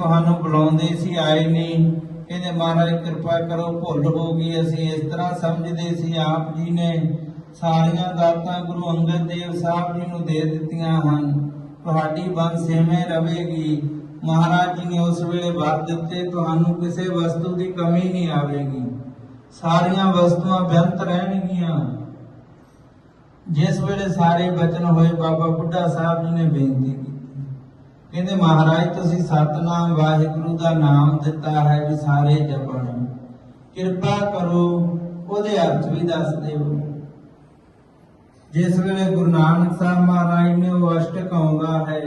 ਤੁਹਾਨੂੰ ਬੁਲਾਉਂਦੇ ਸੀ, ਆਏ ਨਹੀਂ। ਕਹਿੰਦੇ, ਮਹਾਰਾਜ, ਕਿਰਪਾ ਕਰੋ, ਭੁੱਲ ਹੋ ਗਈ ਅਸੀਂ। ਇਸ ਤਰ੍ਹਾਂ ਸਮਝਦੇ ਸੀ ਆਪ ਜੀ ਨੇ। ਸਾਰੀਆਂ ਦਾਤਾਂ ਗੁਰੂ ਅੰਗਦ ਦੇਵ ਸਾਹਿਬ ਜੀ ਨੂੰ ਦੇ ਦਿੱਤੀਆਂ ਹਨ। ਤੁਹਾਡੀ ਬੰਦ ਸੇਵੇਂ ਰਵੇਗੀ ਮਹਾਰਾਜ ਜੀ ਨੇ ਉਸ ਵੇਲੇ ਵਰ ਦਿੱਤੇ, ਤੁਹਾਨੂੰ ਕਿਸੇ ਵਸਤੂ ਦੀ ਕਮੀ ਨਹੀਂ ਆਵੇਗੀ। ਸਾਰੀਆਂ ਵਸਤੂਆਂ ਬੇਅੰਤ ਰਹਿਣਗੀਆਂ। ਜਿਸ ਵੇਲੇ ਸਾਰੇ ਬਚਨ ਹੋਏ, ਬਾਬਾ ਬੁੱਢਾ ਸਾਹਿਬ ਜੀ ਨੇ ਬੇਨਤੀ ਕੀਤੀ। ਕਹਿੰਦੇ ਮਹਾਰਾਜ, ਤੁਸੀਂ ਸਤਨਾਮ ਵਾਹਿਗੁਰੂ ਦਾ ਨਾਮ ਦਿੱਤਾ ਹੈ ਵੀ ਸਾਰੇ ਜਪਣ। ਕਿਰਪਾ ਕਰੋ, ਉਹਦੇ ਅਰਥ ਵੀ ਦੱਸ ਦਿਓ। ਜਿਸ ਵੇਲੇ ਗੁਰੂ ਨਾਨਕ ਸਾਹਿਬ ਮਹਾਰਾਜ ਨੇ ਉਹ ਅਸ਼ਟਕ ਆਉਂਦਾ ਹੈ,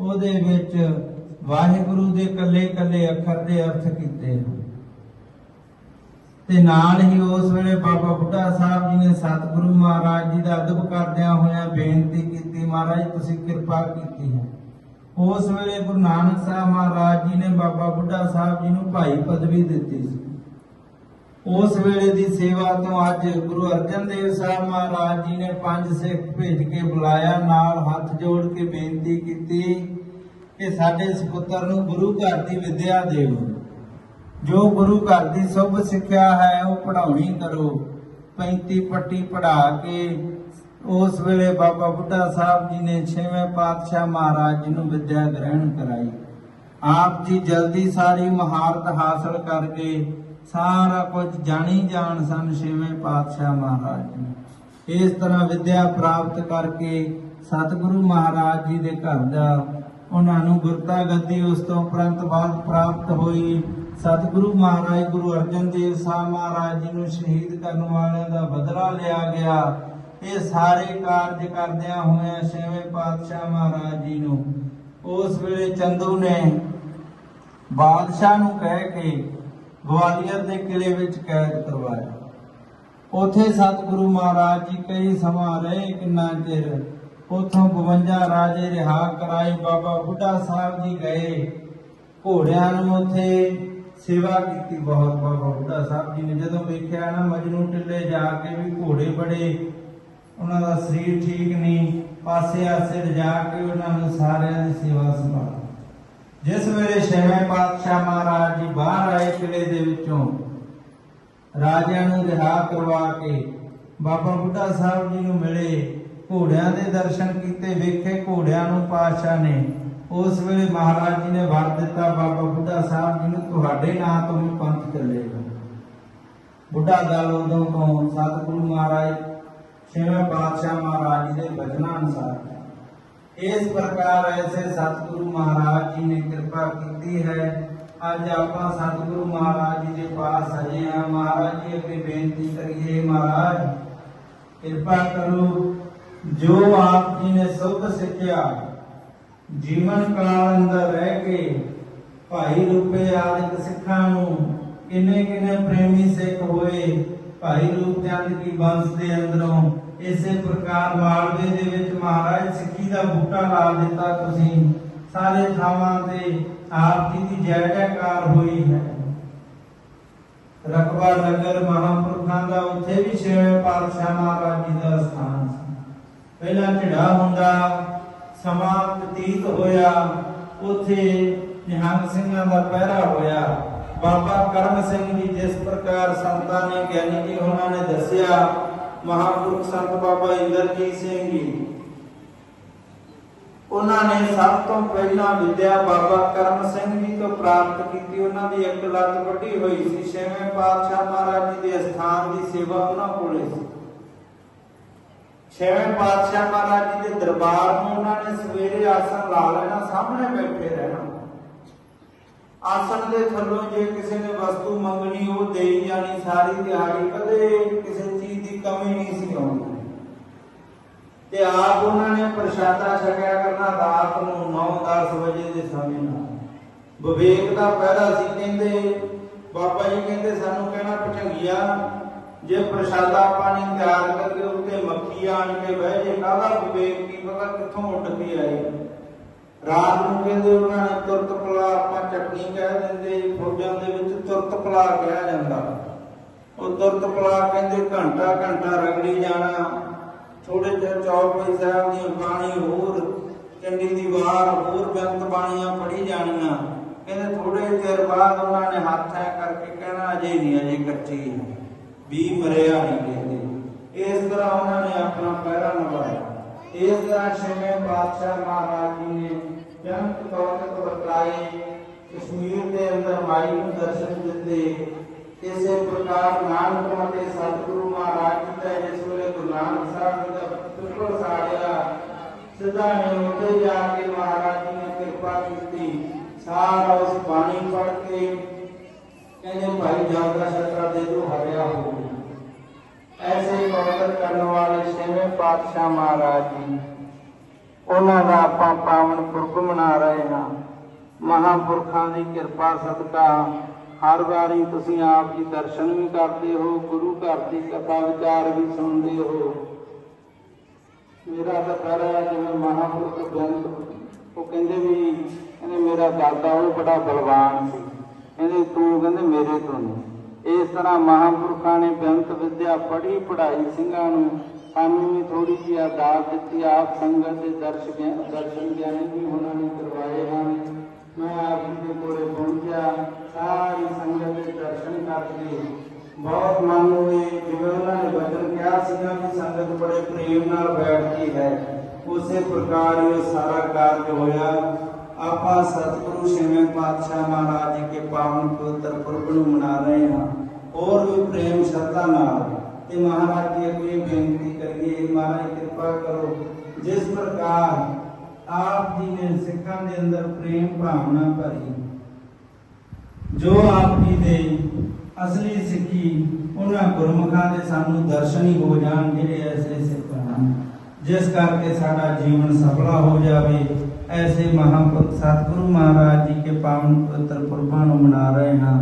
ਉਹਦੇ ਵਿੱਚ ਵਾਹਿਗੁਰੂ ਦੇ ਕੱਲੇ ਕੱਲੇ ਅੱਖਰ ਦੇ ਅਰਥ ਕੀਤੇ ਤੇ ਨਾਲ ਹੀ ਉਸ ਵੇਲੇ ਬਾਬਾ ਬੁੱਢਾ ਸਾਹਿਬ ਜੀ ਨੇ ਸਤਿਗੁਰੂ ਮਹਾਰਾਜ ਜੀ ਦਾ ਅਦਬ ਕਰਦਿਆਂ ਹੋਇਆਂ ਬੇਨਤੀ ਕੀਤੀ, ਮਹਾਰਾਜ, ਤੁਸੀਂ ਕਿਰਪਾ ਕੀਤੀ ਹੈ। ਉਸ ਵੇਲੇ ਗੁਰੂ ਨਾਨਕ ਸਾਹਿਬ ਮਹਾਰਾਜ ਜੀ ਨੇ ਬਾਬਾ ਬੁੱਢਾ ਸਾਹਿਬ ਜੀ ਨੂੰ ਭਾਈ ਪਦਵੀ ਦਿੱਤੀ ਸੀ। ਉਸ ਵੇਲੇ ਦੀ ਸੇਵਾ ਤੋਂ ਅੱਜ ਗੁਰੂ ਅਰਜਨ ਦੇਵ ਸਾਹਿਬ ਮਹਾਰਾਜ ਜੀ ਨੇ ਪੰਜ ਸਿੱਖ ਭੇਜ ਕੇ ਬੁਲਾਇਆ, ਨਾਲ ਹੱਥ ਜੋੜ ਕੇ ਬੇਨਤੀ ਕੀਤੀ ਕਿ ਸਾਡੇ ਸੁਪੁੱਤਰ ਨੂੰ ਗੁਰੂ ਘਰ ਦੀ ਵਿਦਿਆ ਦਿਓ। ਜੋ ਗੁਰੂ ਘਰ ਦੀ ਸੁਭ ਸਿੱਖਿਆ ਹੈ, ਉਹ ਪੜਾਉਣੀ ਕਰੋ। 35 ਪੱਟੀ ਪੜਾ ਕੇ ਉਸ ਵੇਲੇ ਬਾਬਾ ਬੁੱਢਾ ਸਾਹਿਬ ਜੀ ਨੇ ਛੇਵੇਂ ਪਾਤਸ਼ਾਹ ਮਹਾਰਾਜ ਜੀ ਨੂੰ ਵਿਦਿਆ ਗ੍ਰਹਿਣ ਕਰਾਈ। ਆਪ ਜੀ ਜਲਦੀ ਸਾਰੀ ਮਹਾਰਤ ਹਾਸਲ ਕਰਕੇ ਸਾਰਾ ਕੁਝ ਜਾਣੀ ਜਾਣ ਸਨ ਛੇਵੇਂ ਪਾਤਸ਼ਾਹ ਮਹਾਰਾਜ ਜੀ ਇਸ ਤਰ੍ਹਾਂ ਵਿਦਿਆ ਪ੍ਰਾਪਤ ਕਰਕੇ ਸਤਿਗੁਰੂ ਮਹਾਰਾਜ ਜੀ ਦੇ ਘਰ ਦਾ ਉਹਨਾਂ ਨੂੰ ਗੁਰਤਾ ਗੱਦੀ ਉਸ ਤੋਂ ਉਪਰੰਤ ਬਾਅਦ ਪ੍ਰਾਪਤ ਹੋਈ। ਸਤਿਗੁਰੂ ਮਹਾਰਾਜ ਗੁਰੂ ਅਰਜਨ ਦੇਵ ਸਾਹਿਬ ਮਹਾਰਾਜ ਜੀ ਨੂੰ ਸ਼ਹੀਦ ਕਰਨ ਵਾਲਿਆਂ ਦਾ ਬਦਲਾ ਲਿਆ ਗਿਆ। ਇਹ ਸਾਰੇ ਕਾਰਜ ਕਰਦਿਆਂ ਹੋਇਆਂ ਛੇਵੇਂ ਪਾਤਸ਼ਾਹ ਮਹਾਰਾਜ ਜੀ ਨੂੰ ਉਸ ਵੇਲੇ ਚੰਦੂ ਨੇ ਬਾਦਸ਼ਾਹ ਨੂੰ ਕਹਿ ਕੇ ਗਵਾਲੀਅਰ ਦੇ ਕਿਲੇ ਵਿੱਚ ਕੈਦ ਕਰਵਾਇਆ। ਉਥੇ ਸਤਿਗੁਰੂ ਮਹਾਰਾਜ ਜੀ ਕਈ ਸਮਾਂ ਰਹੇ, ਕਿੰਨਾ ਚਿਰ? ਉਥੋਂ 52 ਰਾਜੇ ਰਿਹਾ ਕਰਾਏ, ਬਾਬਾ ਬੁੱਢਾ ਸਾਹਿਬ ਜੀ ਗਏ। ਘੋੜਿਆਂ ਨੂੰ ਉਥੇ ਸੇਵਾ ਕੀਤੀ ਬਹੁਤ, ਬਾਬਾ ਬੁੱਢਾ ਸਾਹਿਬ ਜੀ ਨੇ। ਜਦੋਂ ਵੇਖਿਆ ਨਾ, ਮਜਨੂ ਟਿੱਲੇ ਜਾ ਕੇ ਵੀ ਘੋੜੇ ਬੜੇ ਉਹਨਾਂ ਦਾ ਸਰੀਰ ਠੀਕ ਨਹੀਂ, ਪਾਸੇ ਆਸੇ ਲਿਜਾ ਕੇ ਉਹਨਾਂ ਨੂੰ ਸਾਰਿਆਂ ਦੀ ਸੇਵਾ ਸੰਭਾਲੀ। ਜਿਸ ਵੇਲੇ ਛੇਵੇਂ ਪਾਤਸ਼ਾਹ ਮਹਾਰਾਜ ਜੀ ਬਾਹਰ ਆਏ ਕਿਲੇ ਦੇ ਵਿੱਚੋਂ, ਰਾਜਿਆਂ ਨੂੰ ਰਿਹਾ ਕਰਵਾ ਕੇ ਬਾਬਾ ਬੁੱਢਾ ਸਾਹਿਬ ਜੀ ਨੂੰ ਮਿਲੇ, ਘੋੜਿਆਂ ਦੇ ਦਰਸ਼ਨ ਕੀਤੇ, ਵੇਖੇ ਘੋੜਿਆਂ ਨੂੰ ਪਾਤਸ਼ਾਹ ਨੇ, ਉਸ ਵੇਲੇ ਮਹਾਰਾਜ ਜੀ ਨੇ ਵਰ ਦਿੱਤਾ, ਬਾਬਾ ਬੁੱਢਾ ਸਾਹਿਬ ਜੀ ਨੂੰ ਤੁਹਾਡੇ ਨਾਂ ਤੋਂ ਹੀ ਪੰਥ ਚੱਲੇਗਾ ਬੁੱਢਾ ਦਲ ਉਦੋਂ ਤੋਂ ਸਤਿਗੁਰੂ ਮਹਾਰਾਜ ਛੇਵੇਂ ਪਾਤਸ਼ਾਹ ਮਹਾਰਾਜ ਦੇ ਬਚਨਾਂ ਅਨੁਸਾਰ ਇਸ ਪ੍ਰਕਾਰ ਐਸੇ ਸਤਿਗੁਰੂ ਮਹਾਰਾਜ ਜੀ ਨੇ ਕਿਰਪਾ ਕੀਤੀ ਹੈ। ਅੱਜ ਆਪਾਂ ਸਤਿਗੁਰੂ ਮਹਾਰਾਜ ਜੀ ਦੇ ਪਾਸ ਆਏ ਹਾਂ। ਮਹਾਰਾਜ ਜੀ, ਅੱਗੇ ਬੇਨਤੀ ਕਰੀਏ, ਮਹਾਰਾਜ, ਕਿਰਪਾ ਕਰੋ, ਜੋ ਆਪ ਜੀ ਨੇ ਸੁਭ ਸਿੱਖਿਆ, ਜੀਵਨ ਕਾਲ ਅੰਦਰ ਰਹਿ ਕੇ ਭਾਈ ਰੂਪੇ ਆਦਿਕ ਸਿੱਖਾਂ ਨੂੰ ਕਿੰਨੇ ਕਿੰਨੇ ਪ੍ਰੇਮੀ ਸਿੱਖ ਹੋਏ ਭਾਈ ਰੂਪ ਚੰਦ ਕੀ ਬੰਸ ਦੇ ਅੰਦਰੋਂ, ਇਸੇ ਪ੍ਰਕਾਰ ਮਾਲਵੇ ਦੇ ਵਿੱਚ ਮਹਾਰਾਜ ਸਿੱਖੀ ਦਾ ਬੂਟਾ ਲਾ ਦਿੱਤਾ ਤੁਸੀਂ। ਸਾਰੇ ਥਾਵਾਂ ਤੇ ਆਪ ਜੀ ਦੀ ਜੈ ਜੈਕਾਰ ਹੋਈ ਹੈ। ਰਕਬਾ ਨਗਰ ਮਹਾਂਪੁਰਖਾਂ ਦਾ ਉੱਥੇ ਵੀ ਛੇਵੇਂ ਪਾਤਸ਼ਾਹ ਮਹਾਰਾਜ ਜੀ ਦਾ ਸਥਾਨ ਸੀ। ਪਹਿਲਾਂ ਢਿੜਾ ਹੁੰਦਾ ਸਮਾਂ ਬਤੀਤ ਹੋਇਆ, ਉੱਥੇ ਨਿਹੰਗ ਸਿੰਘਾਂ ਦਾ ਪਹਿਰਾ ਹੋਇਆ। ਬਾਬਾ ਕਰਮ ਸਿੰਘ ਜੀ, ਜਿਸ ਪ੍ਰਕਾਰ ਸੰਤਾਂ ਨੇ ਗਿਆਨੀ ਜੀ ਉਹਨਾਂ ਨੇ ਦੱਸਿਆ, ਮਹਾਪੁਰਖ ਸੰਤ ਬਾਬਾ ਇੰਦਰਜੀਤ ਸਿੰਘ ਜੀ। ਉਹਨਾਂ ਨੇ ਸਭ ਤੋਂ ਪਹਿਲਾਂ ਵਿਦਿਆ ਬਾਬਾ ਕਰਮ ਸਿੰਘ ਜੀ ਤੋਂ ਪ੍ਰਾਪਤ ਕੀਤੀ। ਉਹਨਾਂ ਦੀ ਇੱਕ ਲੱਤ ਵੱਡੀ ਹੋਈ ਸੀ। ਛੇਵੇਂ ਪਾਤਸ਼ਾਹ ਮਹਾਰਾਜ ਜੀ ਦੇ ਅਸਥਾਨ ਦੀ ਸੇਵਾ ਉਹਨਾਂ ਕੋਲੇ ਸੀ। ਛੇਵੇਂ ਪਾਤਸ਼ਾਹ ਮਹਾਰਾਜ ਜੀ ਦੇ ਦਰਬਾਰ ਨੂੰ ਉਹਨਾਂ ਨੇ ਸਵੇਰੇ ਆਸਣ ਲਾ ਲੈਣਾ, ਸਾਹਮਣੇ ਬੈਠੇ ਰਹਿਣਾ। ਆਸਣ ਦੇ ਥੱਲੋਂ ਜੇ ਕਿਸੇ ਨੇ ਵਸਤੂ ਮੰਗਣੀ, ਉਹ ਦੇਈ ਜਾਣੀ, ਸਾਰੀ ਦਿਹਾੜੀ ਕਦੇ ਕਿਸੇ ਚੀਜ਼ ਦੀ ਕਮੀ ਨਹੀਂ ਸੀ ਆਉਂਦੀ। ਤੇ ਆਪ ਉਹਨਾਂ ਨੇ ਪ੍ਰਸ਼ਾਦਾ ਛਕਿਆ ਕਰਨਾ, ਰਾਤ ਨੂੰ 9-10 ਵਜੇ ਦੇ ਸਮੇਂ ਨਾਲ। ਵਿਵੇਕ ਦਾ ਪਹਿਰਾ ਸੀ, ਕਹਿੰਦੇ, ਬਾਬਾ ਜੀ ਕਹਿੰਦੇ, ਸਾਨੂੰ ਕਹਿਣਾ ਪਟੰਗੀਆ ਜੇ ਪ੍ਰਸ਼ਾਦਾ ਪਾਣੀ ਤਿਆਰ ਕਰਕੇ ਉੱਤੇ ਮੱਖੀ ਆਣ ਕੇ ਬਹਿ ਜੇ, ਕਾਹਦਾ ਵਿਵੇਕ? ਕੀ ਪਤਾ ਕਿੱਥੋਂ ਉੱਡ ਕੇ ਆਈ ਰਾਤ ਨੂੰ ਕਹਿੰਦੇ ਉਹਨਾਂ ਨੇ ਤੁਰਤ ਪਲਾ ਆਪਾਂ ਚਟਨੀ ਕਹਿ ਦਿੰਦੇ, ਫੌਜਾਂ ਦੇ ਵਿੱਚ ਤੁਰਤ ਪਲਾ ਕਿਹਾ ਜਾਂਦਾ। ਉਹ ਤੁਰਤ ਪਲਾ ਕਹਿੰਦੇ ਘੰਟਾ ਘੰਟਾ ਰਗੜੀ ਜਾਣਾ ਥੋੜੇ ਜਿਹੇ ਚੌਪਈ ਸਾਹਿਬ ਦੀਆਂ ਬਾਣੀ ਹੋਰ ਚੰਡੀ ਦੀ ਵਾਰ ਹੋਰ ਬੇਅੰਤ ਬਾਣੀਆਂ ਪੜੀ ਜਾਣੀਆਂ। ਕਹਿੰਦੇ ਥੋੜੇ ਚਿਰ ਬਾਅਦ ਉਹਨਾਂ ਨੇ ਹੱਥ ਐ ਕਰਕੇ ਕਹਿਣਾ, ਅਜੇ ਨਹੀਂ, ਅਜੇ ਕੱਚੀ ਵੀ ਮਰਿਆ ਨਹੀਂ ਕਹਿੰਦੇ ਇਸ ਤਰ੍ਹਾਂ ਉਹਨਾਂ ਨੇ ਆਪਣਾ ਪਹਿਰਾ ਨਿਭਾਇਆ। ਇਸ ਤਰ੍ਹਾਂ ਛੇਵੇਂ ਬਾਦਸ਼ਾਹ ਮਹਾਰਾਜ ਜੀ ਨੇ ਜਨਤ ਕੌਤਕ ਵਰਤਾਏ ਕਸ਼ਮੀਰ ਦੇ ਅੰਦਰ ਮਾਈ ਨੂੰ ਦਰਸ਼ਨ ਦਿੱਤੇ। ਇਸੇ ਪ੍ਰਕਾਰ ਨਾਨਕ ਮਤੇ ਸਤਿਗੁਰੂ ਮਹਾਰਾਜ ਜੀ ਦਾ ਜਿਸ ਵੇਲੇ ਗੁਰੂ ਨਾਨਕ ਸਾਹਿਬ ਦਾ ਬਿਲਕੁਲ ਸਾੜਿਆ। ਸਿੱਧਾ ਨੇ ਉੱਤੇ ਜਾ ਕੇ ਮਹਾਰਾਜ ਜੀ ਨੇ ਕਿਰਪਾ ਕੀਤੀ। ਸਾਰਾ ਉਸ ਬਾਣੀ ਪੜ ਕੇ ਕਹਿੰਦੇ, ਭਾਈ ਜਾਬਰਾ ਛਤਰਾ ਦੇ ਦੋ ਹਰਿਆ ਹੋ ਗਿਆ ਐਸੇ ਕੌਤਕ ਕਰਨ ਵਾਲੇ ਛੇਵੇਂ ਪਾਤਸ਼ਾਹ ਮਹਾਰਾਜ ਜੀ, ਉਹਨਾਂ ਦਾ ਆਪਾਂ ਪਾਵਨ ਪੁਰਬ ਮਨਾ ਰਹੇ ਹਾਂ। ਮਹਾਂਪੁਰਖਾਂ ਦੀ ਕਿਰਪਾ, ਸਦਕਾ, ਹਰ ਵਾਰੀ ਤੁਸੀਂ ਆਪ ਜੀ ਦਰਸ਼ਨ ਵੀ ਕਰਦੇ ਹੋ, ਗੁਰੂ ਘਰ ਦੀ ਕਥਾ ਵਿਚਾਰ ਵੀ ਸੁਣਦੇ ਹੋ। ਮੇਰਾ ਤਾਂ ਕਰ ਜਿਵੇਂ ਮਹਾਂਪੁਰਖ ਬੇਅੰਤ ਉਹ ਕਹਿੰਦੇ ਵੀ, ਕਹਿੰਦੇ ਮੇਰਾ ਦਾਦਾ ਉਹ ਬੜਾ ਬਲਵਾਨ ਸੀ। ਕਹਿੰਦੇ ਤੂੰ, ਕਹਿੰਦੇ ਮੇਰੇ ਤੋਂ ਨਹੀਂ ਇਸ ਤਰ੍ਹਾਂ ਮਹਾਂਪੁਰਖਾਂ ਨੇ ਬੇਅੰਤ ਵਿਦਿਆ ਪੜ੍ਹੀ, ਪੜ੍ਹਾਈ ਸਿੰਘਾਂ ਨੂੰ ਸਾਨੂੰ ਵੀ ਥੋੜੀ ਜਿਹੀ ਆਦਾਤ ਦਿੱਤੀ ਆਪ ਸੰਗਤ ਦੇ ਦਰਸ਼ ਗਿਆਨ ਦਰਸ਼ਨ ਗਿਆਨੀ ਵੀ ਉਹਨਾਂ ਨੇ ਕਰਵਾਏ ਹਨ ਮੈਂ ਆਪ ਜੀ ਦੇ ਕੋਲੇ ਪਹੁੰਚਿਆ ਸਾਰੀ ਸੰਗਤ ਦੇ ਦਰਸ਼ਨ ਕਰਕੇ ਬਹੁਤ ਮਨ ਨੂੰ ਇਹ ਜਿਵੇਂ ਉਹਨਾਂ ਨੇ ਬਚਨ ਕਿਹਾ ਸੀਗਾ ਕਿ ਸੰਗਤ ਬੜੇ ਪ੍ਰੇਮ ਨਾਲ ਬੈਠਦੀ ਹੈ ਉਸੇ ਪ੍ਰਕਾਰ ਹੀ ਉਹ ਸਾਰਾ ਕਾਰਜ ਹੋਇਆ ਆਪਾਂ ਸਤਿਗੁਰੂ ਛੇਵੇਂ ਪਾਤਸ਼ਾਹ ਮਹਾਰਾਜ ਜੀ ਕੇ ਪਾਵਨ ਪਵਿੱਤਰ ਪੁਰਬ ਨੂੰ ਮਨਾ ਰਹੇ ਹਾਂ ਹੋਰ ਵੀ ਪ੍ਰੇਮ ਸ਼ਰਧਾ ਨਾਲ ਤੇ ਮਹਾਰਾਜ ਜੀ ਅੱਗੇ ਬੇਨਤੀ ਕਰੀਏ, ਮਹਾਰਾਜ ਕਿਰਪਾ ਕਰੋ। ਜਿਸ ਪ੍ਰਕਾਰ ਆਪ ਜੀ ਨੇ ਸਿੱਖਾਂ ਦੇ ਅੰਦਰ ਪ੍ਰੇਮ ਭਾਵਨਾ ਭਰੀ, ਜੋ ਆਪ ਜੀ ਦੇ ਅਸਲੀ ਸਿੱਖੀ, ਉਹਨਾਂ ਗੁਰਮੁਖਾਂ ਦੇ ਸਾਨੂੰ ਦਰਸ਼ਨ ਹੀ ਹੋ ਜਾਣ, ਜਿਹੜੇ ਐਸੇ ਸਿੱਖ ਹਨ। ਜਿਸ ਕਰਕੇ ਸਾਡਾ ਜੀਵਨ ਸਫਲਾ ਹੋ ਜਾਵੇ, ਐਸੇ ਮਹਾਂਪੁਰਖ ਸਤਿਗੁਰੂ ਮਹਾਰਾਜ ਜੀ ਕੇ ਪਾਵਨ ਪਵਿੱਤਰ ਪੁਰਬਾਂ ਨੂੰ ਮਨਾ ਰਹੇ ਹਾਂ।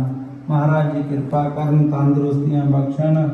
ਮਹਾਰਾਜ ਜੀ, ਕਿਰਪਾ ਕਰਨ, ਤੰਦਰੁਸਤੀਆਂ ਬਖਸ਼ਣ।